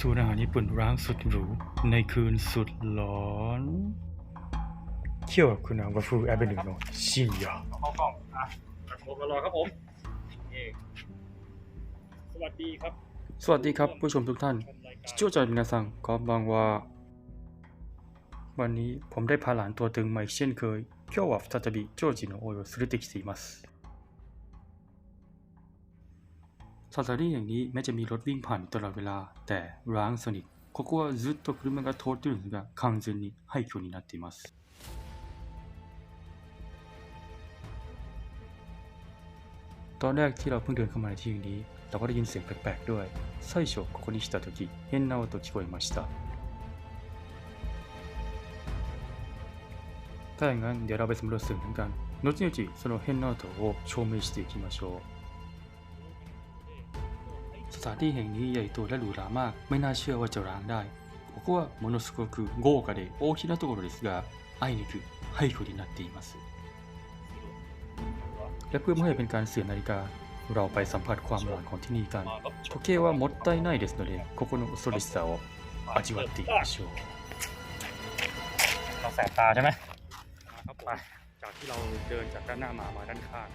ศูนย์อาหารญี่ปุ่นร้านสุดหรู ในคืนสุดหลอนเที่ยวกับคุณอาวัฟูแอเบนูโนชิยะเข้ากล้องอะผมรอครับผมสวัสดีครับ สวัสดีครับผู้ชมทุกท่านชิวจอยมินาซังกอบางว่า วันนี้ผมได้พาหลานตัวตึงมาอีเช่นเคยเที่ยววัฟทาจบิโจจิโนโอโยสุริติきてมัส สถานที่อย่างนี้แม้จะมีรถวิ่งผ่านอยู่ตลอดเวลา แต่ร้างสนิทここはずっと車が通っているんですが完全に廃墟になっていますตอนแรกที่เราเพิ่งเดินเข้ามาในที่นี้ เราก็ได้ยินเสียงแปลกๆด้วย最初ここに来た時変な音聞こえましたถ้าอย่างนั้นเดี๋ยวเราไปสำรวจสิ่งนั้นกัน後々その変な音を証明していきましょう สถานที่แห่งนี้ใหญ่โตและหรูหรามาก ไม่น่าเชื่อว่าจะร้างได้ここはものすごく豪華で大きなところですがあいにく廃墟になっていますและเพื่อไม่ให้เป็นการเสียนาฬิกา เราไปสัมผัสความหลอนของที่นี่กัน มาครับ 時計はもったいないですのでここの恐ろしさを味わっていきましょう เราแสบตาใช่ไหม ครับไปจากที่เราเดินจากด้านหน้ามามาด้านข้าง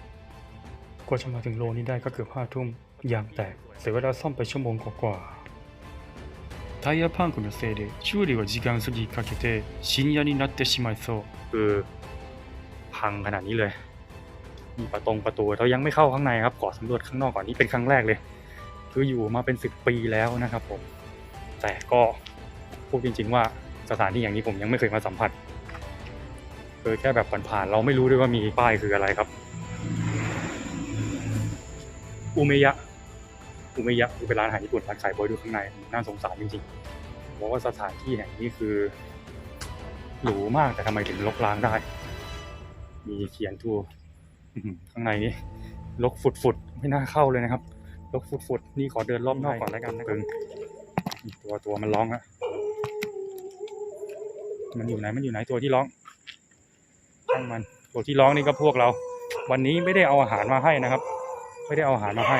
กว่าจะมาถึงโลนี้ได้ก็เกือบห้าทุ่ม ยางแตกเสียเวลาซ่อมไปชั่วโมงกว่าๆタイヤパンクのせいで修理を時間過ぎかけて深夜になってしまいそう คือพังขนาดนี้เลย มีประตงประตูเรายังไม่เข้าข้างในครับขอสำรวจข้างนอกก่อนนี่เป็นครั้งแรกเลย คืออยู่มาเป็นสิบปีแล้วนะครับผม แต่ก็พูดจริง ๆ ว่าสถานที่อย่างนี้ผมยังไม่เคยมาสัมผัสเคยแค่แบบผ่านๆเราไม่รู้ด้วยว่ามีป้ายคืออะไรครับ อุเมยะ อุเมยะคือเป็นร้านอาหารญี่ปุ่นร้านขายบอยดูข้างในน่าสงสารจริงๆบอกว่าสถานที่แห่งนี้คือหรูมากแต่ทำไมถึงลกล้างได้ มีเขียนทูอื้อหือข้างในนี่ลกฟุดๆไม่น่าเข้าเลยนะครับ ลกฟุดๆนี่ขอเดินรอบนอกก่อนแล้วกันนะครับตัวตัวมันร้องอะมันอยู่ไหนมันอยู่ไหนตัวที่ร้องช่างมันตัวที่ร้องนี่ก็พวกเรา วันนี้ไม่ได้เอาอาหารมาให้นะครับ ไม่ได้เอาอาหารมาให้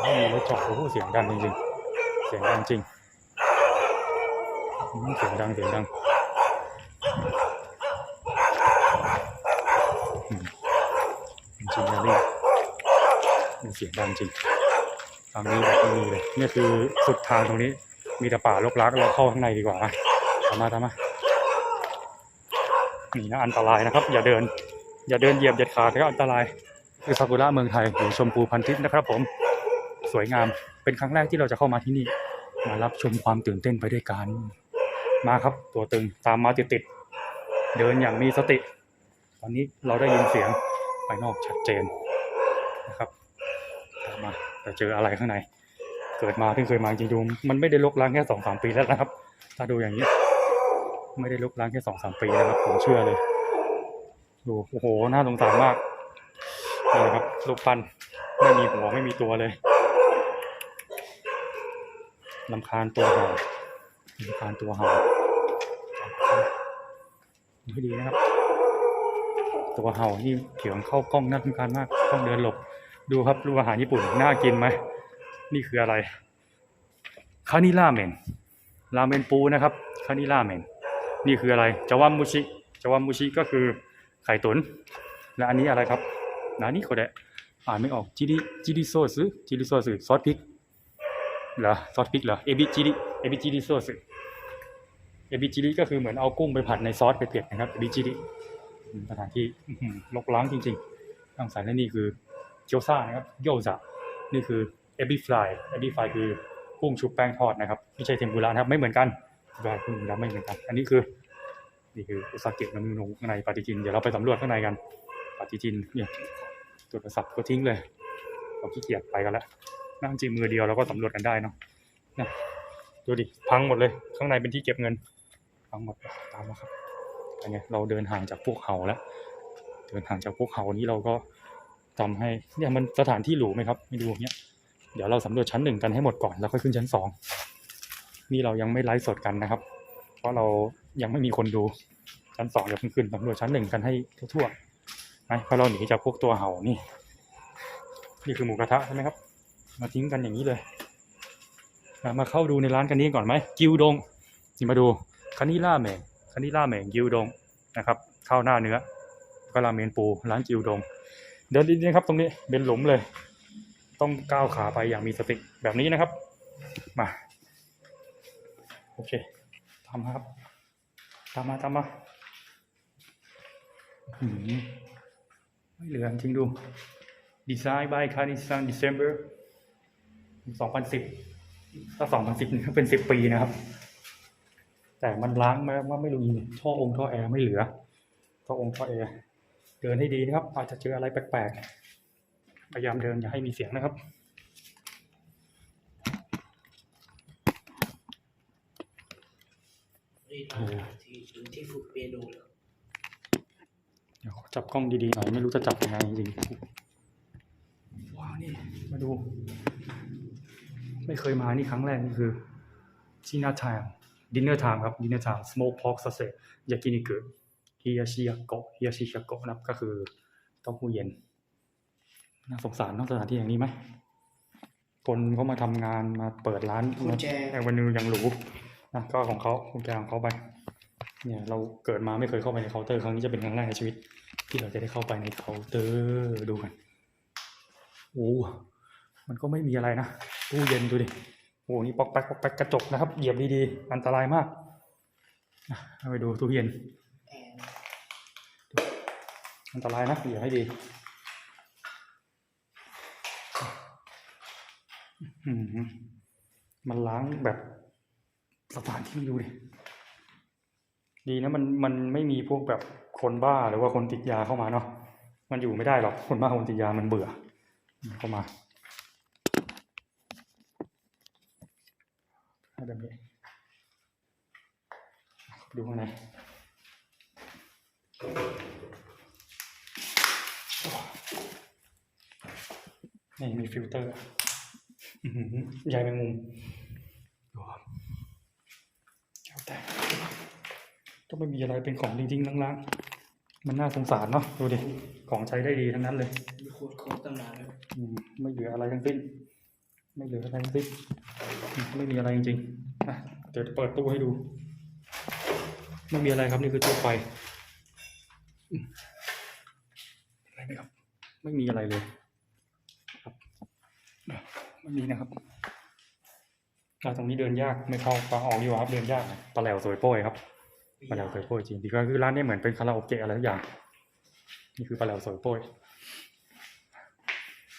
ไม่มีรถจอดโอ้โหเสียงดังจริงๆ เสียงดังจริง เสียงดังเสียงดังจริงๆนะนี่มันเสียงดังจริงทางนี้แบบไม่มีเลยนี่คือสุดทางตรงนี้ มีแต่ป่ารกรักเราเข้าข้างในดีกว่าอะตามาตามมานี่นะอันตรายนะครับ อย่าเดิน อย่าเดินเหยียบเด็ดขาดก็อันตรายคือซากุระเมืองไทยหรือชมพูพันทิพย์นะครับผม สวยงาม เป็นครั้งแรกที่เราจะเข้ามาที่นี่ มารับชมความตื่นเต้นไปด้วยกัน มาครับตัวตึงตามมาติดๆ เดินอย่างมีสติ ตอนนี้เราได้ยินเสียงภายนอกชัดเจนนะครับตามมาจะเจออะไรข้างใน เกิดมาที่เคยมาจริงๆมันไม่ได้ลกล้างแค่สองสามปีแล้วนะครับ ถ้าดูอย่างนี้ ไม่ได้ลกล้างแค่สองสามปีนะครับ ผมเชื่อเลยดูโอ้โหน่าสงสารมากนี่นะครับลูกปั้นไม่มีหัวไม่มีตัวเลย ลำคาญตัวเห่าลำคาญตัวเห่าดูดีนะครับ ตัวเห่านี่เขียงเข้ากล้องน่าสำคัญมากต้องเดินหลบดูครับรูปอาหารญี่ปุ่นน่ากินไหมนี่คืออะไรคานิราเมนราเมนปูนะครับคานิราเมนนี่คืออะไรจาวามุชิจาวามุชิก็คือไข่ตุ๋นและอันนี้อะไรครับนานี่โคเดะอ่านไม่ออกจิริจิริโซสจิริโซสซอสพริก เหรอซอสพริกเหรอเอบิจิริเอบิจิริโซสเอบิจิริก็คือเหมือนเอากุ้งไปผัดในซอสเผ็ดๆนะครับเอบิจิริสถานที่หือลกล้างจริงๆทางสายและนี่คือเกียวซ่านะครับโยซะนี่คือเอบิฟลายเอบิฟลายคือกุ้งชุบแป้งทอดนะครับไม่ใช่เทมปุระนะครับไม่เหมือนกันฟลายกุ้งดำไม่เหมือนกัน อันนี้คือนี่คืออุซาเกะน้ำมันข้างในปาฏิทินเดี๋ยวเราไปสำรวจข้างในกันปฏิทินเนี่ยโทรศัพท์ก็ทิ้งเลยเราขี้เกียจไปกันแล้ว นั่งจริงมือเดียวเราก็สำรวจกันได้เนาะนะดูดิพังหมดเลย ข้างในเป็นที่เก็บเงินพังหมดตามมาครับอันเนี้ยเราเดินห่างจากพวกเขาแล้ว เดินห่างจากพวกเขานี้เราก็ทำให้เนี่ยมันสถานที่หรูไหมครับไม่ดูเนี่ยเดี๋ยวเราสำรวจชั้นหนึ่งกันให้หมดก่อนแล้วค่อยขึ้นชั้นสองนี่เรายังไม่ไลฟ์สดกันนะครับ เพราะเรายังไม่มีคนดูชั้นสองเดี๋ยวขึ้นสำรวจชั้นหนึ่งกันให้ทั่วๆไหมเพราะเราหนีจากพวกตัวเห่านี่ นี่คือหมูกระทะใช่ไหมครับ มาทิ้งกันอย่างนี้เลย มาเข้าดูในร้านกันนี้ก่อนไหมกิวดงนี่มาดูคานิล่าแมงคานิล่าแมงกิวดงนะครับข้าวหน้าเนื้อก็ราเมนปูร้านกิวดง เดินดีๆนะครับ ตรงนี้เป็นหลุมเลย ต้องก้าวขาไปอย่างมีสติแบบนี้นะครับ มา โอเคทำครับตามมาตามมาหืมไม่เหลือจริงดู Design by c a n i s a n December 2010ถ้า2010นี่ก็เป็น10ปีนะครับ แต่มันล้างมาว่าไม่รู้ยิงท่อองค์ท่อแอร์ไม่เหลือ ท่อองค์ท่อแอร์เดินให้ดีนะครับ อาจจะเจออะไรแปลกๆ พยายามเดินอย่าให้มีเสียงนะครับนี่ร้านอาหารที่ถึงที่ฝึกเปียโนแล้วเดี๋ยวขอจับกล้องดีๆหน่อยไม่รู้จะจับยังไงจริงๆว้าวนี่มาดู ไม่เคยมานี่ครั้งแรกนี่คือชินาไทม์ดินเนอร์ไทม์ครับดินเนอร์ไทม์สโมกพอกซาเซยากินิกุฮิยาชิยาโกะฮิยาชิยาโกะนะครับก็คือเต้าหู้เย็นน่าสงสารเนอกสถานที่อย่างนี้ไหมคนเขามาทำงานมาเปิดร้านกุญแจแอวันนิวยังหรูนะก็ของเขากุญแจของเขาไป เนี่ยเราเกิดมาไม่เคยเข้าไปในเคาน์เตอร์ครั้งนี้จะเป็นครั้งแรกในชีวิต ที่เราจะได้เข้าไปในเคาน์เตอร์ดูกันโอ้มันก็ไม่มีอะไรนะ ตู้เย็นดูดิโอ้นี่ปอกแป๊กปอกแป๊กกระจกนะครับ เหยียบดีๆ อันตรายมากเอาไปดูตู้เย็น อันตรายนะเหยียบให้ดีอืมมันล้างแบบสถานที่ดูดิ ดีนะมันมันไม่มีพวกแบบคนบ้าหรือว่าคนติดยาเข้ามาเนาะ มันอยู่ไม่ได้หรอกคนบ้าคนติดยามันเบื่อเข้ามาให้ แบบนี้ ดูข้างในนี่มีฟิลเตอร์อื้อหือใยแมงมุมดูครับแก้วแตกก็ไม่มีอะไรเป็นของจริงๆล้างๆ มันน่าสงสารเนาะดูดิ ของใช้ได้ดีทั้งนั้นเลยมีขวดโค้กตั้งนานแล้วอืมไม่เหลืออะไรทั้งสิ้น ไม่เหลืออะไรทั้งสิ้นไม่มีอะไรจริงๆเดี๋ยวเปิดตู้ให้ดู ไม่มีอะไรครับนี่คือตู้ไฟอะไรไหมครับ ไม่มีอะไรเลยครับไม่มีนะครับตรงนี้เดินยากไม่เข้าฟังออกดีกว่ครับเดินยากปลาแหลวสวยโป้ยครับปลาแหลวสวยโป้ยจริงดีก็คือร้านนี้เหมือนเป็นคาราโอเกะอะไรทุกอย่างนี่คือปลาแหลวสวยโป้ย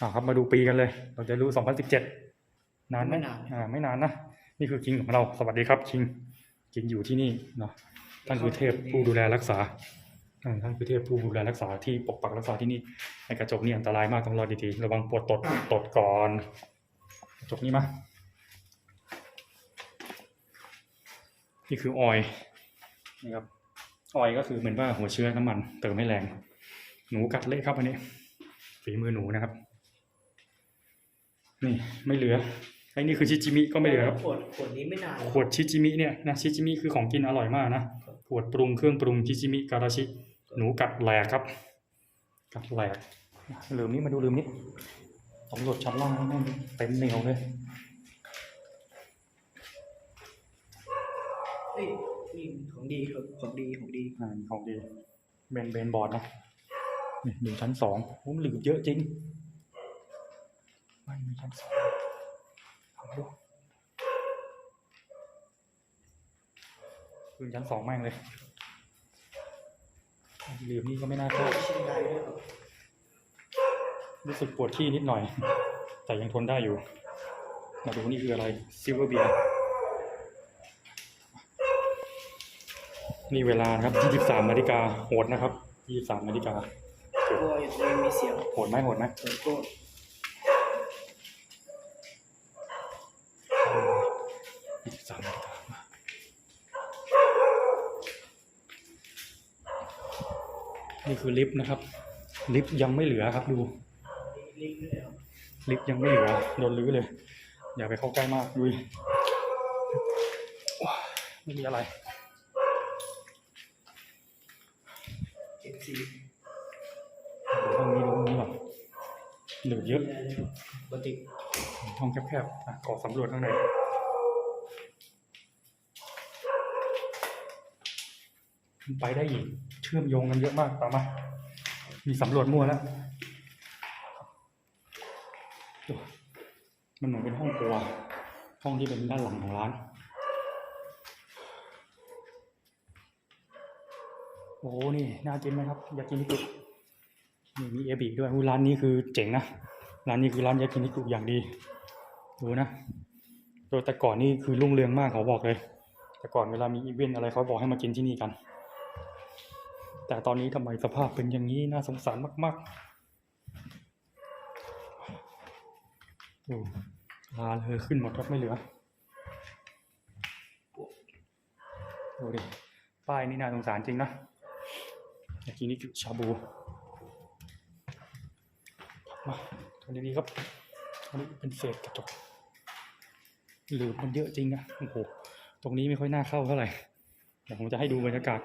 อ่าครับมาดูปีกันเลย เราจะรู้ 2017 นานไหมไม่นานอ่าไม่นานนะนี่คือคิงของเราสวัสดีครับคิงคิงอยู่ที่นี่เนาะท่านคือเทพผู้ดูแลรักษาอ่าท่านคือเทพผู้ดูแลรักษาที่ปกปักรักษาที่นี่ไอ้กระจกนี่อันตรายมากต้องรอดีๆระวังปวดตดตดก่อนกระจกนี้มานี่คือออยล์นี่ครับออยล์ก็คือเหมือนว่าหัวเชื้อน้ำมันเติมให้แรง หนูกัดเละครับอันนี้ฝีมือหนูนะครับ นี่ไม่เหลือ ไอ้นี่คือชิจิมิก็ไม่เหลือครับ ขวดขวดนี้ไม่นานแล้วขวดชิจิมิเนี่ยนะชิจิมิคือของกินอร่อยมากนะขวดปรุงเครื่องปรุงชิจิมิการาชิ หนูกัดแหลกครับ กัดแหลกลืมนี่มาดูลืมนี่สำรวจชั้นล่างให้แม่งเต็มเหนียวเลยเฮ้ยนี่ของดีครับของดีของดีอ่าของดีเบนเบนบอร์ดนะนี่อยู่ชั้นสองผมลืมเยอะจริงไม่มีชั้นสองเอามาดู ขึ้นชั้นสองแม่งเลยลืมนี่ก็ไม่น่าเข้าชินไดด้วยครับรู้สึกปวดขี้นิดหน่อย แต่ยังทนได้อยู่ มาดูนี่คืออะไรซิลเวอร์เบียนี่เวลานะครับ 23นาฬิกาโหดนะครับ 23นาฬิกากลัวอย่างนี้มีเสียงโหดไหมโหดไหมเปิดโก้ 23นาฬิกามานี่ คือลิฟต์นะครับ ลิฟต์ยังไม่เหลือครับดูลิงก์ด้วยเหรอลิฟต์ยังไม่เหลือโดนรื้อเลย อย่าไปเข้าใกล้มากดุยว้าไม่มีอะไรเจ็ดสีดูห้องนี้ดูห้องนี้ก่อนเหลือเยอะมีอะไรเลยครับปกติห้องแคบๆอะขอสำรวจข้างใน ขึ้น ไปได้อีก เชื่อมโยงกันเยอะมากตามมา มีสำรวจมั่วแล้วมันเหมือนเป็นห้องครัว ห้องที่เป็นด้านหลังของร้านโอ้โหนี่น่ากินไหมครับยากินิกุนี่มีเอบิด้วยร้านนี้คือเจ๋งนะร้านนี้คือร้านยากินิกุอย่างดีดูนะโดยแต่ก่อนนี่คือรุ่งเรืองมากเขาบอกเลย แต่ก่อนเวลามีอีเวนต์อะไรเขาบอกให้มากินที่นี่กัน แต่ตอนนี้ทำไมสภาพเป็นอย่างนี้น่าสงสารมากๆดูลาเลยขึ้นหมดครับไม่เหลือดูดิป้ายนี่น่าสงสารจริงนะอยากกินนี่คือชาบูมาตรงนี้ครับตรงนี้เป็นเศษกระจกหรือมันเยอะจริงนะโอ้โหตรงนี้ไม่ค่อยน่าเข้าเท่าไหร่เดี๋ยวผมจะให้ดูบรรยากาศ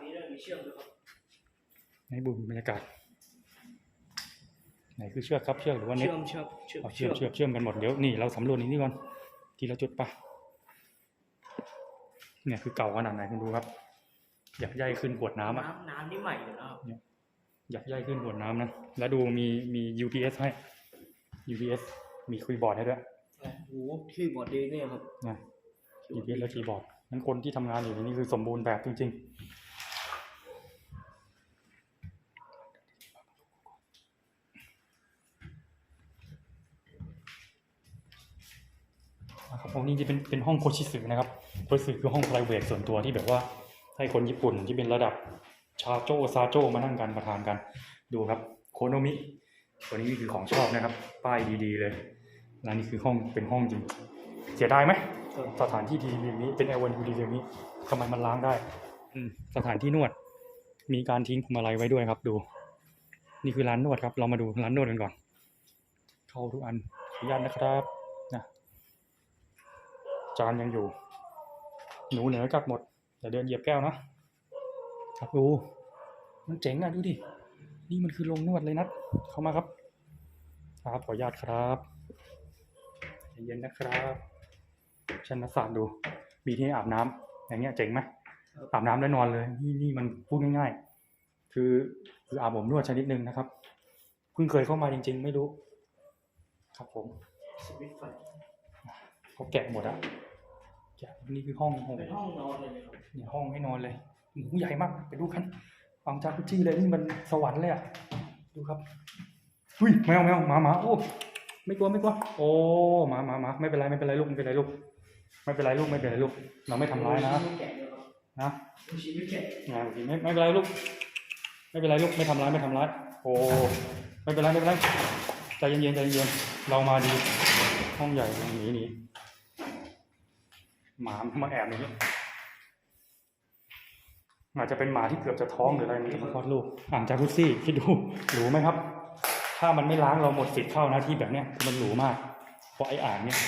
นี่เรื่องมีเชื่อมด้วยครับให้ดูบรรยากาศไหนคือเชือกครับเชือกหรือว่าเน็ตเชื่อมเชื่อมเชื่อมเอาเชื่อมเชื่อมเชื่อมกันหมดเดี๋ยวนี่เราสำรวจนี้นี่ก่อนทีละจุดปะเนี่ยคือเก่าขนาดไหนคุณดูครับ อยากย่ายขึ้นขวดน้ำอะน้ำน้ำนี่ใหม่เลยนะครับอยากย่ายขึ้นขวดน้ำนะแล้วดูมีมี UPS ให้ UPS มีคีย์บอร์ดให้ด้วยโอ้โหที่บอร์ดดีเนี่ยครับนะ UPS และคีย์บอร์ดนั้นคนที่ทำงานอยู่ในนี้คือสมบูรณ์แบบจริงๆ นะครับผมนี่จะเป็นเป็นห้องโคชิสึนะครับโคชิสึคือห้อง private ส่วนตัวที่แบบว่าให้คนญี่ปุ่นที่เป็นระดับชาโจซาโจมานั่งกันมาทานกัน ดูครับโคโนมิตัวนี้คือของชอบนะครับ ป้ายดีๆเลยร้านนี้คือห้องเป็นห้องจริง เสียดายไหมสถานที่ดีอย่างนี้เป็นเอวันดีอย่างนี้ทำไมมันล้างได้อืมสถานที่นวด มีการทิ้งพวงมาลัยไว้ด้วยครับ ดู นี่คือร้านนวดครับ เรามาดูร้านนวดกันก่อน เข้าทุกอันขออนุญาตนะครับนะ จานยังอยู่ หนูเหนือกัดหมดอย่าเดินเหยียบแก้วนะครับดูมันเจ๋งอะดูดิ นี่มันคือโรงนวดเลยนัดเข้ามาครับครับขออนุญาตครับใจเย็นนะครับชันนักศาสตร์ดู มีที่อาบน้ำอย่างเงี้ยเจ๋งไหมอาบน้ำแล้วนอนเลย นี่นี่มันพูดง่ายๆ คือคืออาบผมนวดชนิดหนึ่งนะครับเพิ่งเคยเข้ามาจริง ๆ ไม่รู้ ครับผมสวิตช์ไฟเขาแกะหมดอะ แกะนี่คือห้องโอ้โหเป็นห้องนอนเลยนะครับเนี่ยห้องให้นอนเลยหมูใหญ่มากไปดูกันฟังจากกุจี้เลยนี่มันสวรรค์เลยอะดูครับอุ้ยแมวแมวหมาหมาโอ้ไม่กลัวไม่กลัวโอ้หมาหมาหมาไม่เป็นไรไม่เป็นไรลูกไม่เป็นไรลูกไม่เป็นไรลูกไม่เป็นไรลูก เราไม่ทำร้ายนะไม่แกะเลยครับนะดูชีวิตแกะงานไม่ไม่เป็นไรลูก ไม่เป็นไรลูกไม่ทำร้ายไม่ทำร้ายโอ้ไม่เป็นไรไม่เป็นไรใจเย็นๆใจเย็นๆเรามาดี ห้องใหญ่หนีหนี หมามาแอบอย่างนี้อาจจะเป็นหมาที่เกือบจะท้องหรืออะไรมันจะมาคลอดลูกอ่างจากุซี่คิดดูหรูไหมครับ ถ้ามันไม่ล้างเราหมดสิทธิ์เข้านะที่แบบเนี้ยคือมันหรูมาก เพราะไอ้อ่างเนี้ย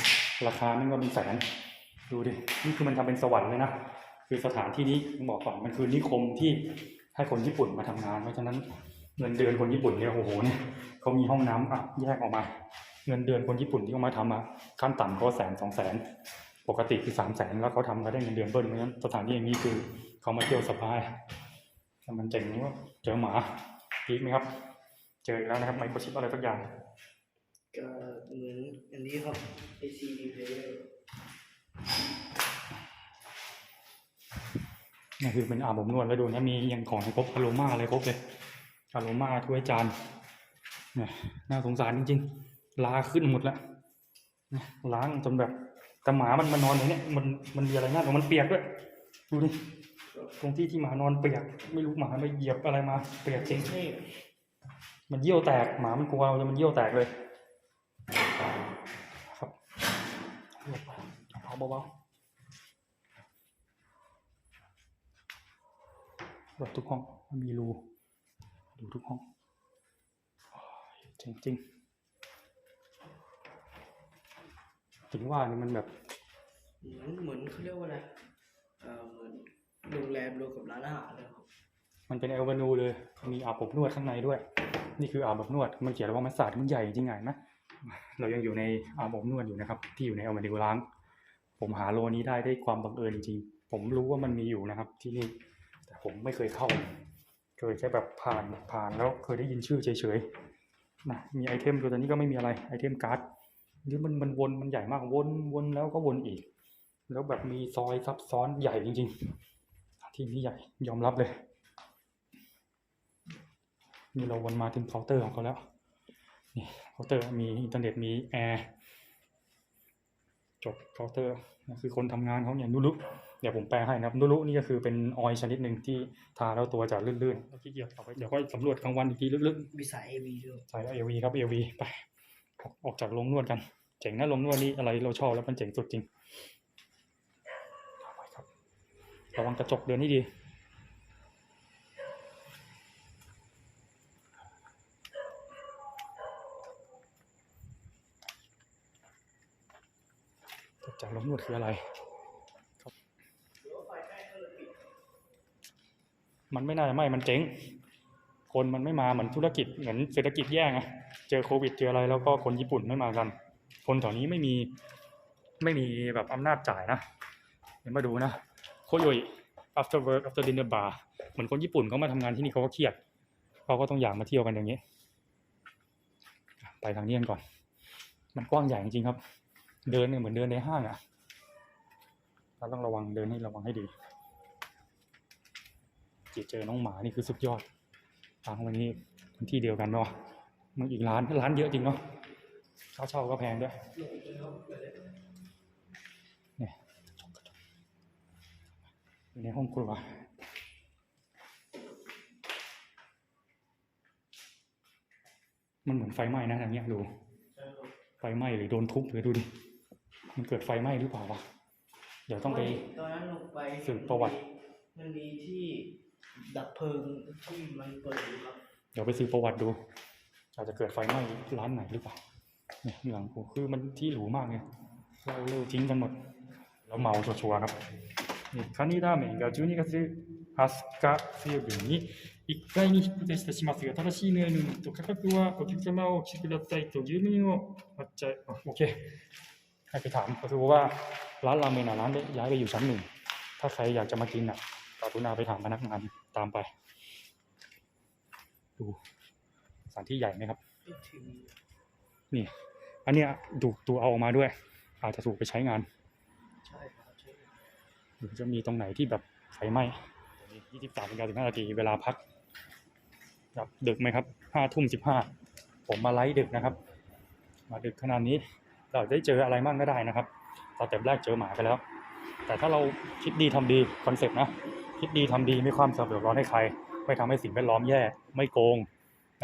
ราคามันก็เป็นแสนดูดินี่คือมันทำเป็นสวรรค์เลยนะคือสถานที่นี้ต้องบอกก่อนมันคือนิคมที่ให้คนญี่ปุ่นมาทำงาน เพราะฉะนั้นเงินเดือนคนญี่ปุ่นเนี่ยโอ้โหเนี่ยเขามีห้องน้ำอะแยกออกมา เงินเดือนคนญี่ปุ่นที่เขามาทำอะขั้นต่ำก็แสนสองแสน ปกติคือสามแสนแล้วเขาทำก็ได้เงินเดือนเบิ้ลเพราะฉะนั้นสถานที่อย่างนี้คือเขามาเที่ยวสบายถ้ามันเจ๋งว่าเจอหมาพีคไหมครับ เจออีกแล้วนะครับไมโครชิปอะไรสักอย่างก็เหมือนอันนี้ครับ AC player นี่คือเป็นอาบอบนวดแล้วดูนะมียังของให้ครบอโรมาอะไรครบเลยอโรมาถ้วยจานเนี่ยน่าสงสารจริงๆลาขึ้นหมดแล้วเนี่ยล้างจนแบบ แต่หมามันมานอนอย่างเนี้ยมันมันมีอะไรน่ามันเปียกด้วยดูดิตรงที่ที่หมานอนเปียก ไม่รู้หมาไปเหยียบอะไรมา เปียกจริงมันเยี่ยวแตกหมามันกลัวจะมันเยี่ยวแตกเลย ครับเอาเบาๆแบบทุกห้องมันมีรูดูทุกห้องจริงจริงๆ ถึงว่านี่มันแบบเหมือนเหมือนเขาเรียกว่าอะไรเอ่อเหมือนโรงแรมรวมกับร้านอาหารเลยครับมันเป็นเอลวานูเลย มีอาบอบนวดข้างในด้วย นี่คืออาบอบนวด มันเขียนว่ามันสาดมันใหญ่จริงไงนะเรายังอยู่ในอาบอบนวดอยู่นะครับ ที่อยู่ในเอลวานูล้าง ผมหาโลนี้ได้ได้ความบังเอิญจริงๆ ผมรู้ว่ามันมีอยู่นะครับ ที่นี่ แต่ผมไม่เคยเข้า เคยแค่แบบผ่านผ่านแล้วเคยได้ยินชื่อเฉยๆนะมีไอเทมตัวนี้ก็ไม่มีอะไร ไอเทมการ์ด นี่มันมันวนมันใหญ่มากวนวนแล้วก็วนอีก แล้วแบบมีซอยซับซ้อนใหญ่จริงๆที่นี้ใหญ่ยอมรับเลยนี่เราวนมาถึงเคาน์เตอร์ของเขาแล้วนี่เคาน์เตอร์มีอินเทอร์เน็ตมีแอร์จบเคาน์เตอร์นะคือคนทำงานเขาเนี่ยนุรุเดี๋ยวผมแปลให้นะครับนุรุนี่ก็คือเป็นออยล์ชนิดหนึ่งที่ทาแล้วตัวจะลื่นๆขี้เกียจเอาไปเดี๋ยวก็สำรวจกลางวันอีกทีลึกมีสายเอวีด้วยๆใส่เอวีครับเอวีไปออกออกจากโรงนวดกัน เจ๋งนะโรงนวดนี่อะไรเราชอบแล้วมันเจ๋งสุดจริงระวังกระจกเดินให้ดีจากลมนวดคืออะไรครับ มันไม่น่าจะไหม่มันเจ๊ง คนมันไม่มาเหมือนธุรกิจเหมือนเศรษฐกิจแย่ไงเจอโควิดเจออะไรแล้วก็คนญี่ปุ่นไม่มากัน คนแถวนี้ไม่มีไม่มีแบบอำนาจจ่ายนะเดี๋ยวมาดูนะโคโยย after work after dinner bar เหมือนคนญี่ปุ่นเขามาทำงานที่นี่เขาก็เครียดเขาก็ต้องอยากมาเที่ยวกันอย่างนี้ ไปทางนี้กันก่อน มันกว้างใหญ่จริงๆครับ เดินเนี่ยเหมือนเดินในห้างอะ่ะเราต้องระวังเดินให้ระวังให้ดีจเจอน้องหมานี่คือสุดยอดทางวันนี้ที่เดียวกันเนาะมึงอีกร้านร้านเยอะจริงเนาะ ค่าเช่าก็แพงด้วยเนี่ยอยู่ในห้องครัวมันเหมือนไฟไหม้นะอย่างเงี้ยดูไฟไหม้หรือโดนทุบหรือดูดิมันเกิดไฟไหม้หรือเปล่าวะเดี๋ยวต้องไปตอนนั้นลงไปสืบประวัติ มันมีที่ดับเพลิงที่มันเปิดอยู่ครับ เดี๋ยวไปซื้อประวัติดูอาจจะเกิดไฟไหม้ร้านไหนหรือเปล่าเนี่ย หลังกูคือมันที่หรูมากไงเราเร็วทิ้งกันหมด แล้วเมาชัวร์ๆครับ นี่カニラーメンが12月20日水曜日に1階に引っ越ししますが、正しいメニューと価格はお客様を来てくださいと住民を抹茶あโอเค ให้ไปถามก็คือว่าร้านราเมนอ่ะร้านได้ย้ายไปอยู่ชั้นหนึ่ง ถ้าใครอยากจะมากินอ่ะกรุณาไปถามพนักงานตามไป ดูสถานที่ใหญ่ไหมครับ ทีวี นี่ อันเนี้ยดูดูเอาออกมาด้วย อาจจะถูกไปใช้งานใช่ครับใช่หรือจะมีตรงไหนที่แบบไฟไหม้ยี่สิบสามนาฬิกาสิบห้านาทีเวลาพักแบบดึกไหมครับห้าทุ่มสิบห้าผมมาไลฟ์ดึกนะครับ มาดึกขนาดนี้เราได้เจออะไรมั่งก็ได้นะครับตอนแต่แรกเจอหมาไปแล้ว แต่ถ้าเราคิดดีทำดีคอนเซ็ปต์นะคิดดีทำดีไม่ความสะดวกร้อนให้ใคร ไม่ทำให้สิ่งแวดล้อมแย่ ไม่โกง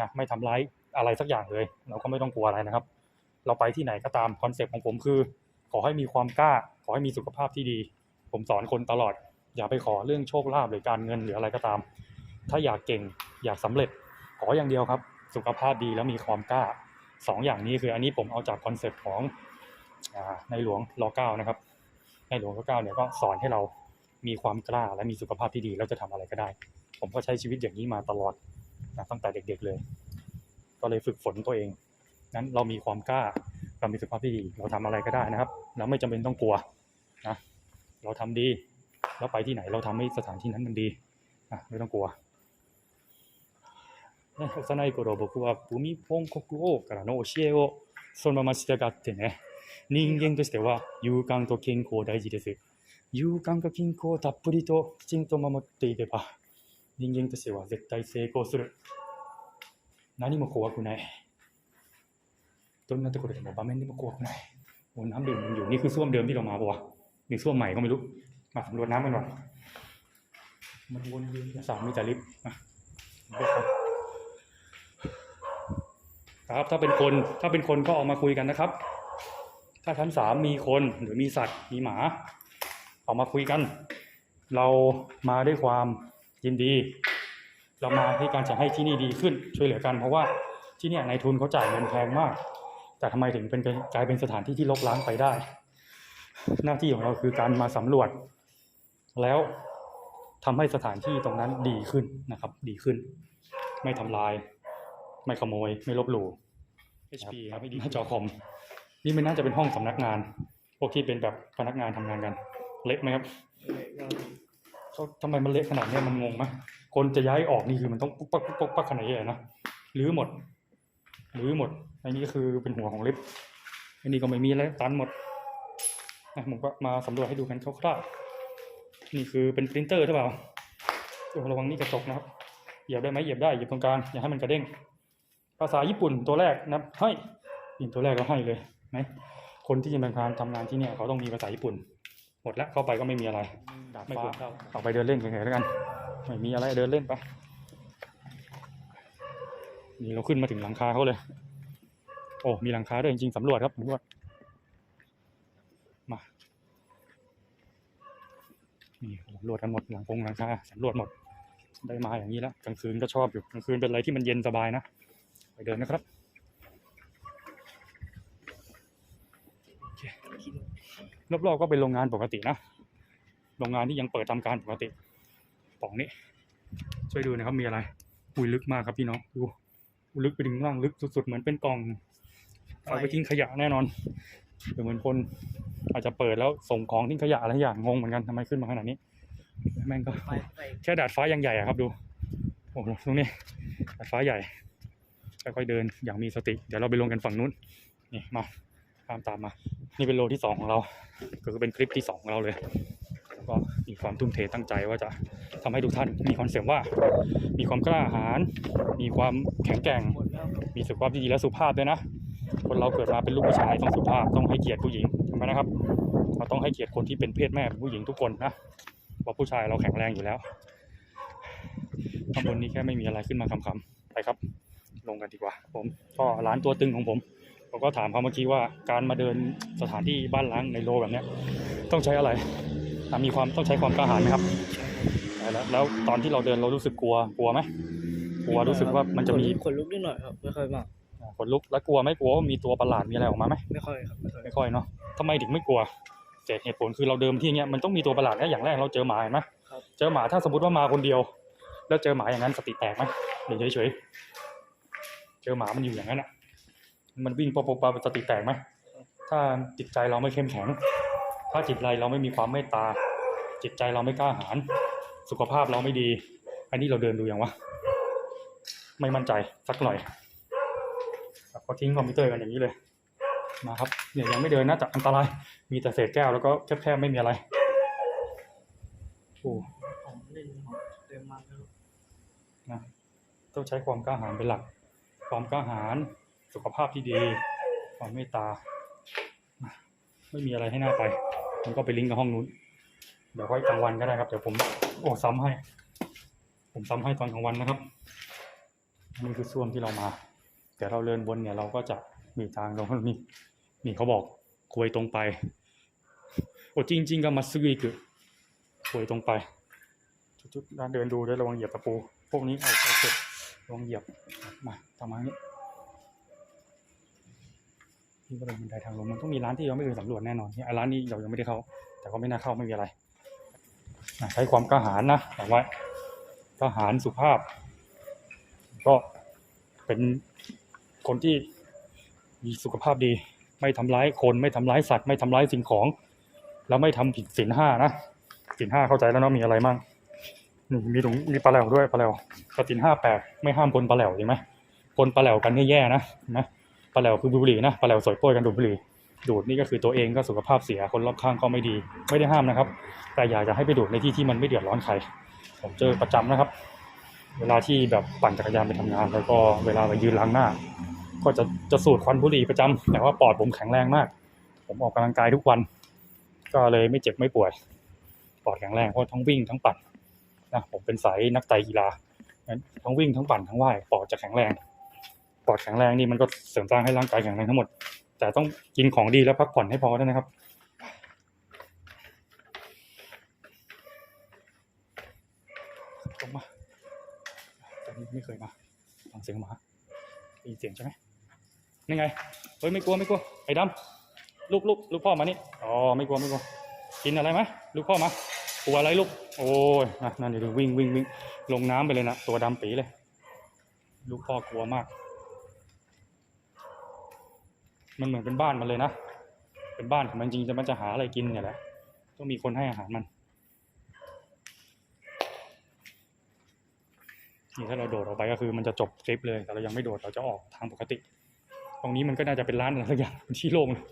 นะไม่ทำร้ายอะไรสักอย่างเลย เราก็ไม่ต้องกลัวอะไรนะครับ เราไปที่ไหนก็ตามคอนเซปต์ของผมคือ ขอให้มีความกล้า ขอให้มีสุขภาพที่ดี ผมสอนคนตลอด อย่าไปขอเรื่องโชคลาภหรือการเงินหรืออะไรก็ตาม ถ้าอยากเก่งอยากสำเร็จ ขออย่างเดียวครับ สุขภาพดีแล้วมีความกล้าสองอย่างนี้คืออันนี้ผมเอาจากคอนเซปต์ของในหลวงรอเก้านะครับ ในหลวงรอเก้าเนี่ยก็สอนให้เรามีความกล้าและมีสุขภาพที่ดีแล้วจะทำอะไรก็ได้ ผมก็ใช้ชีวิตอย่างนี้มาตลอดนะตั้งแต่เด็กๆเลย ก็เลยฝึกฝนตัวเอง นั้นเรามีความกล้า เรามีสุขภาพที่ดี เราทำอะไรก็ได้นะครับ เราไม่จำเป็นต้องกลัวนะ เราทำดี แล้วไปที่ไหนเราทำให้สถานที่นั้นมันดีอ่ะไม่ต้องกลัวね幼い頃僕はブミポン国王からの教えをそのまま従ってね人間としては勇敢と健康大事です勇敢と健康をたっぷりときちんと守っていれば人間としては絶対成功する何も怖くない ต้นนั้นตะโกนบอกบ้าแม่นนี่มากลัวหน่อยโอ้น้ำดื่มมันอยู่นี่คือส้วมเดิมที่เรามาปะวะหรืส้วมใหม่ก็ไม่รู้ มาสำรวจน้ำกันหน่อยมันวนเวียนสามมีจาริปนะครับ ถ้าเป็นคนถ้าเป็นคนก็ออกมาคุยกันนะครับ ถ้าชั้นสามมีคนหรือมีสัตว์มีหมา ออกมาคุยกัน เรามาด้วยความยินดี เรามาให้การจะให้ที่นี่ดีขึ้นช่วยเหลือกันเพราะว่าที่นี่นายทุนเขาจ่ายเงินแพงมาก แต่ทำไมถึงเป็นกลายเป็นสถานที่ที่ลกล้างไปได้ หน้าที่ของเราคือการมาสำรวจ แล้วทำให้สถานที่ตรงนั้นดีขึ้นนะครับ ดีขึ้น ไม่ทำลาย ไม่ขโมย ไม่ลบหลู่ HP ครับหน้าจอคอมนี่มันน่าจะเป็นห้องสำนักงาน พวกที่เป็นแบบพนักงานทำงานกัน เล็กไหมครับเราก็ทำไมมันเละขนาดเนี้ยมันงงไหมคนจะย้ายออกนี่คือมันต้องปุ๊กปักปุ๊กปักปักขนาดใหญ่นะหรือหมดหรือหมด อันนี้ก็คือเป็นหัวของลิฟต์อันนี้ก็ไม่มีอะไรตันหมดนะผมก็มาสำรวจให้ดูกันคร่าวๆนี่คือเป็นปรินเตอร์ใช่เปล่าโอ้ระวังนี่กระจกนะครับเหยียบได้ไหมเหยียบได้เหยียบตรงกลางอย่าให้มันกระเด้ง ภาษาญี่ปุ่นตัวแรกนะให้ยินตัวแรกก็ให้เลยไหมคนที่จะมาทำทำงานที่เนี่ยเขาต้องมีภาษาญี่ปุ่น หมดแล้วเข้าไปก็ไม่มีอะไรไม่ควรเข้าออกไปเดินเล่นกันๆแล้วกัน ไม่มีอะไรเดินเล่นไปนี่เราขึ้นมาถึงหลังคาเขาเลย โอ้มีหลังคาด้วยจริงๆสำรวจครับสำรวจมานี่สำรวจกันหมดหลังคงหลังคาสำรวจหมดได้มาอย่างนี้แล้วกลางคืนก็ชอบอยู่กลางคืนเป็นอะไรที่มันเย็นสบายนะไปเดินนะครับโอเครอบๆก็เป็นโรงงานปกตินะโรงงานที่ยังเปิดทำการปกติปล่องนี้ ช่วยดูนะครับมีอะไรอุ้ยลึกมากครับพี่น้องดูลึกไปถึงล่างลึกสุดๆเหมือนเป็นกล่อง เอาไปทิ้งขยะแน่นอนเหมือนคนอาจจะเปิดแล้วส่งของทิ้งขยะอะไรอย่างงงเหมือนกันทำไมขึ้นมาขนาดนี้ แม่งก็แค่ดาดฟ้ายังใหญ่อะครับดูโอ้โหตรงนี้ดาดฟ้าใหญ่ค่อยๆเดินอย่างมีสติ เดี๋ยวเราไปลงกันฝั่งนู้นนี่มาตามตามมา นี่เป็นโลที่สองของเรา ก็คือเป็นคลิปที่สองของเราเลยแล้วก็มีความทุ่มเทตั้งใจว่าจะทำให้ทุกท่านมีคอนเซปต์ว่า มีความกล้าหาญมีความแข็งแกร่ง มีสุขภาพที่ดีและสุภาพด้วยนะ คนเราเกิดมาเป็นลูกผู้ชายต้องสุภาพต้องให้เกียรติผู้หญิงถูกไหมนะครับ เราต้องให้เกียรติคนที่เป็นเพศแม่เป็นผู้หญิงทุกคนนะเพราผู้ชายเราแข็งแรงอยู่แล้วข้างบนนี้แค่ไม่มีอะไรขึ้นมาคำๆไปครับ ลงกันดีกว่า ผมก็ร้านตัวตึงของผมผมก็ถามเขาเมื่อกี้ว่าการมาเดินสถานที่บ้านล้างในโลแบบเนี้ยต้องใช้อะไรมีความต้องใช้ความกล้าหาญไหมครับแล้วแล้วตอนที่เราเดินเรารู้สึกกลัวกลัวไหมกลัวรู้สึกว่ามันจะมีขนลุกนิดหน่อยครับไม่ค่อยมากอ่า ขนลุกแล้วกลัวไหมกลัวว่ามีตัวประหลาดมีอะไรออกมาไหมไม่ค่อยครับไม่ค่อยไม่ค่อยเนาะทำไมถึงไม่กลัวเเหตุผลคือเราเดิมที่เนี้ยมันต้องมีตัวประหลาดแค่อย่างแรกเราเจอหมาเห็นไหมครับเจอหมาถ้าสมมติว่ามาคนเดียว แล้วเจอหมาอย่างนั้นสติแตกไหมเดี๋ยวเฉยๆเจอหมามันอยู่อย่างนั้นอะ มันวิ่งปบปบสติแตกไหมถ้าจิตใจเราไม่เข้มแข็ง ถ้าจิตใจเราไม่มีความเมตตา จิตใจเราไม่กล้าหาญสุขภาพเราไม่ดี อันนี้เราเดินดูอย่างวะไม่มั่นใจสักหน่อย ครับก็ทิ้งคอมพิวเตอร์กันอย่างนี้เลยมาครับเนี่ยยังไม่เดินนะแต่อันตราย มีแต่เศษแก้วแล้วก็แคบๆไม่มีอะไรโอ้ของเล่นของเต็มมาแล้วนะต้องใช้ความกล้าหาญเป็นหลัก ความกล้าหาญสุขภาพที่ดี ความเมตตา ไม่มีอะไรให้หน้าไป มันก็ไปลิงก์กับห้องนู้น เดี๋ยวค่อยกลางวันก็ได้ครับ เดี๋ยวผม โอ้ซ้ำให้ ผมซ้ำให้ตอนกลางวันนะครับนี่คือช่วงที่เรามา เดี๋ยวเราเดินวนเนี่ยเราก็จะมีทางลงนี่นี่เขาบอกคุยตรงไปโอ้จริงจริงๆก็มาซึกิคือคุยตรงไปจุดๆด้านเดินดูด้วยระวังเหยียบตะปู พวกนี้เอาเอาเสร็จระวังเหยียบมาทำมานี้นี่ก็เป็นบันไดทางลงมันต้องมีร้านที่เราไม่เคยสำรวจแน่นอนเนี่ยร้านนี้เรายังไม่ได้เข้า แต่ก็ไม่น่าเข้าไม่มีอะไรใช้ความกล้าหาญนะบอกไว้กล้าหาญสุภาพ ก็เป็น คนที่มีสุขภาพดี ไม่ทำร้ายคนไม่ทำร้ายสัตว์ไม่ทำร้ายสิ่งของ แล้วไม่ทำผิดศีลห้านะศีลห้าเข้าใจแล้วเนาะมีอะไรมั่งนี่มีถุงมีปลาแหลวด้วยปลาแหลวกศีลห้าแปดไม่ห้ามคนปลาแหลวใช่ไหมคนปลาแหลวกันนี่แย่นะนะปลาแหลวคือบุหรี่นะปลาแหลวสวยโป้ยกันดูดบุหรี่ดูดนี่ก็คือตัวเองก็สุขภาพเสียคนรอบข้างก็ไม่ดี ไม่ได้ห้ามนะครับ แต่อยากจะให้ไปดูดในที่ที่มันไม่เดือดร้อนใครผมเจอประจำนะครับ เวลาที่แบบปั่นจักรยานไปทำงาน แล้วก็เวลาไปยืนล้างหน้า ก็จะจะสูดควันบุหรี่ประจำแต่ว่าปอดผมแข็งแรงมาก ผมออกกำลังกายทุกวัน ก็เลยไม่เจ็บไม่ป่วย ปอดแข็งแรงเพราะทั้งวิ่งทั้งปั่นนะผมเป็นสายนักไตรกีฬางั้นทั้งวิ่งทั้งปั่นทั้งว่ายปอดจะแข็งแรง ปอดแข็งแรงนี่มันก็เสริมสร้างให้ร่างกายแข็งแรงทั้งหมด แต่ต้องกินของดีและพักผ่อนให้พอด้วยนะครับผมมาตอนนี้ไม่เคยมาฟังเสียงหมา ได้ยินเสียงใช่ไหมนี่ไง เฮ้ยไม่กลัวไม่กลัว ไอ้ดำลูกลูกลูกพ่อมานี่ อ๋อไม่กลัวไม่กลัว กินอะไรไหมลูกพ่อมากลัวอะไรลูก โอ้ยนั่นเดี๋ยวดูวิ่งวิ่งวิ่งลงน้ำไปเลยนะตัวดำปีเลย ลูกพ่อกลัวมาก มันเหมือนเป็นบ้านมันเลยนะ เป็นบ้านของมันจริงจะมันจะหาอะไรกินเนี่ยแหละ ต้องมีคนให้อาหารมัน นี่ถ้าเราโดดออกไปก็คือมันจะจบคลิปเลย แต่เรายังไม่โดดเราจะออกทางปกติ ตรงนี้มันก็น่าจะเป็นร้านอะไรสักอย่างเป็นที่โล่งเลย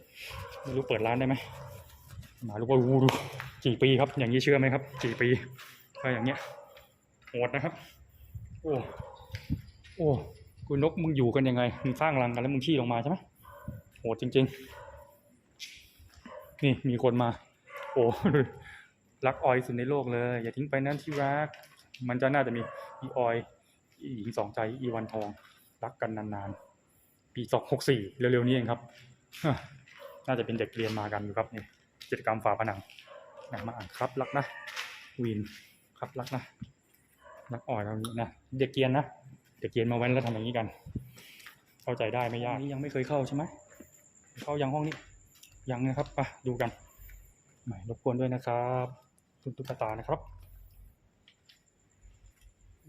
ไม่รู้เปิดร้านได้ไหมมาลูกว่าวูดูกี่ปีครับ อย่างนี้เชื่อไหมครับกี่ปีก็อย่างเงี้ยโหดนะครับ โอ้โอ้คุณนกมึงอยู่กันยังไงมึงสร้างรังกันแล้วมึงขี้ลงมาใช่ไหมโหดจริง ๆ นี่มีคนมา โอ้รักออยสุดในโลกเลย อย่าทิ้งไปนั่นที่รัก มันจะน่าจะมีอีออย หญิงสองใจอีวันทอง รักกันนานๆ ปีสองหกสี่เร็วๆนี้เองครับ น่าจะเป็นเด็กเรียนมากันอยู่ครับนี่กิจกรรมฝาผนังนะมาอ่านครับรักนะวินครับรักนะรักอ่อยเรานี้นะเด็กเกรียนนะเด็กเกรียนมาเว้นแล้วทำอย่างนี้กัน เข้าใจได้ไม่ยากนี่ยังไม่เคยเข้าใช่ไหมเข้ายังห้องนี้ยังนะครับไปดูกันหมายรบกวนด้วยนะครับ คุณตุ๊กตานะครับ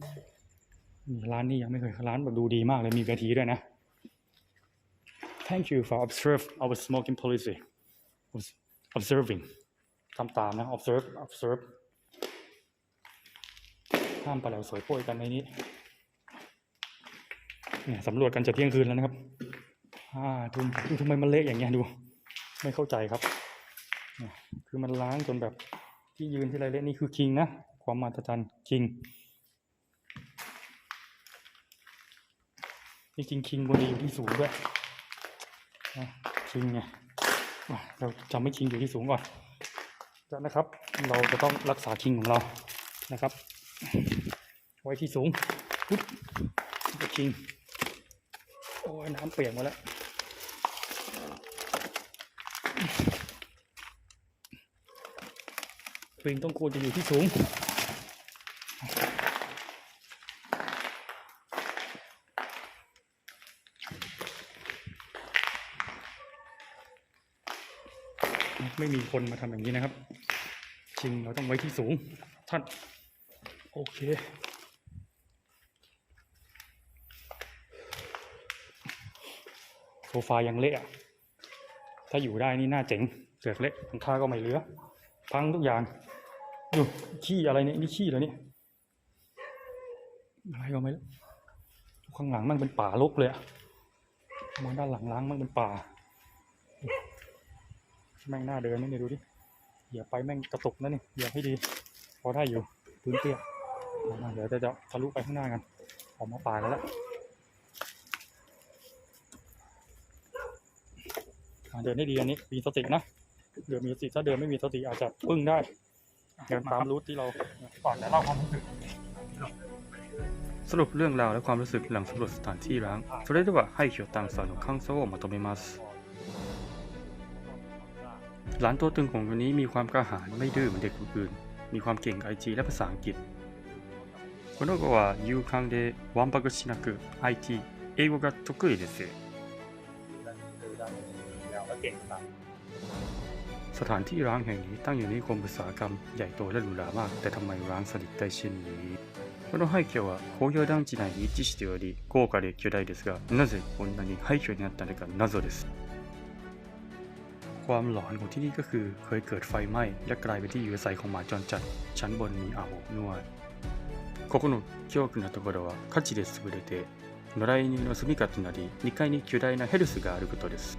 นี่ ร้านนี้ยังไม่เคยร้านแบบดูดีมากเลยมีเวทีด้วยนะ Thank you for observe our smoking policy observing ทำตามนะ observe observe ห้ามปลาแหลวสวยโป้ยกันในนี้เนี่ยสำรวจกันจะเที่ยงคืนแล้วนะครับห้าทุ่มทำไมมันเละอย่างเงี้ยดู ไม่เข้าใจครับเนี่ยคือมันล้างจนแบบที่ยืนที่ไรเละนี่คือคิงนะ ความมหัศจรรย์คิง จริงๆคิงบนนี้อยู่ที่สูงด้วยนะคิงไงอะเราจำไม่คิงอยู่ที่สูงก่อนจากนะครับ เราจะต้องรักษาคิงของเรานะครับ ไว้ที่สูงปุ๊บก็คิง โอ้ยน้ำเปียกมาแล้วคิงต้องควรจะอยู่ที่สูง ไม่มีคนมาทำอย่างนี้นะครับ ชิงเราต้องไว้ที่สูงท่านโอเค โซฟายังเละอะถ้าอยู่ได้นี่น่าเจ๋งเสือกเละหลังคาก็ไม่เหลือ พังทุกอย่างดูขี้อะไรเนี่ยนี่ขี้เหรอเนี่ยอะไรก็ไม่รู้ข้างหลังมันเป็นป่ารกเลยอะมาด้านหลังล้างมันเป็นป่า แม่งหน้าเดินไหมเนี่ยดูดิอย่าไปแม่งกระตุกนะนี่อย่าให้ดี พอได้อยู่พื้นเตี้ยเอามาเดี๋ยวจะจะทะลุไปข้างหน้ากัน ออกมาป่ากันแล้วอ่าเดินได้ดีอันนี้มีสตินะเดินมีสติถ้าเดินไม่มีสติอาจจะปึ้งได้เดินตามรูทที่เราก่อนจะเล่าความรู้สึก สรุปเรื่องราวและความรู้สึกหลังสำรวจสถานที่ร้างそれでは廃墟探査の感想をまとめます หลานตัวตึงของคนนี้มีความกระหายไม่ดื้อเหมือนเด็กคนอื่น มีความเก่งไอจีและภาษาอังกฤษこの子は勇敢でわんぱくしなく IT 英語が得意です แล้วก็เก่งครับ สถานที่ร้างแห่งนี้ตั้งอยู่ในนิคมอุตสาหกรรมใหญ่โตและหรูหรามาก แต่ทำไมร้างสนิทได้เช่นนี้この廃墟は工業団地内に位置しており豪華で巨大ですがなぜこんなに廃墟になったのか謎です ความหลอนของที่นี่ก็คือเคยเกิดไฟไหม้และกลายเป็นที่อยู่อาศัยของหมาจรจัด ชั้นบนมีอาบอบนวดここの恐怖なところは価値で優れて野良犬の住みかとなり2階に巨大なヘルスがあることです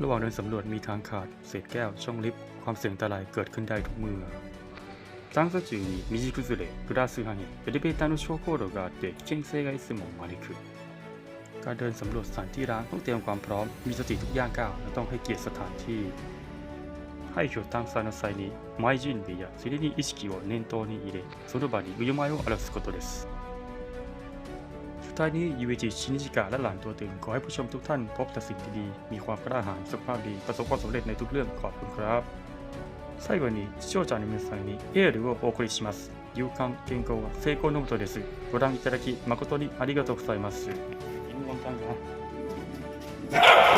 ระหว่างเดินสำรวจมีทางขาด เศษแก้ว ช่องลิฟต์ ความเสี่ยงอันตรายเกิดขึ้นได้ทุกเมื่อ探査中に未熟崩れ、プラス派にエレベーターの昇降路があって危険性がいつも招く การเดินสำรวจสถานที่ร้างต้องเตรียมความพร้อม มีสติทุกย่างก้าวและต้องให้เกียรติสถานที่廃墟探査の際に前準備やそれに意識を念頭に入れその場に身を前を表すことですสุดท้ายนี้ UAG ชินิจิกะและหลานตัวตึงขอให้ผู้ชมทุกท่านพบแต่สิ่งที่ดี มีความกล้าหาญสุขภาพดี ประสบความสำเร็จในทุกเรื่องขอบคุณครับ 最後に視聴者の皆さんにエールをお送りします。勇敢健康は成功のもとです。ご覧いただき誠にありがとうございます。 ยิ้มวางจังนะ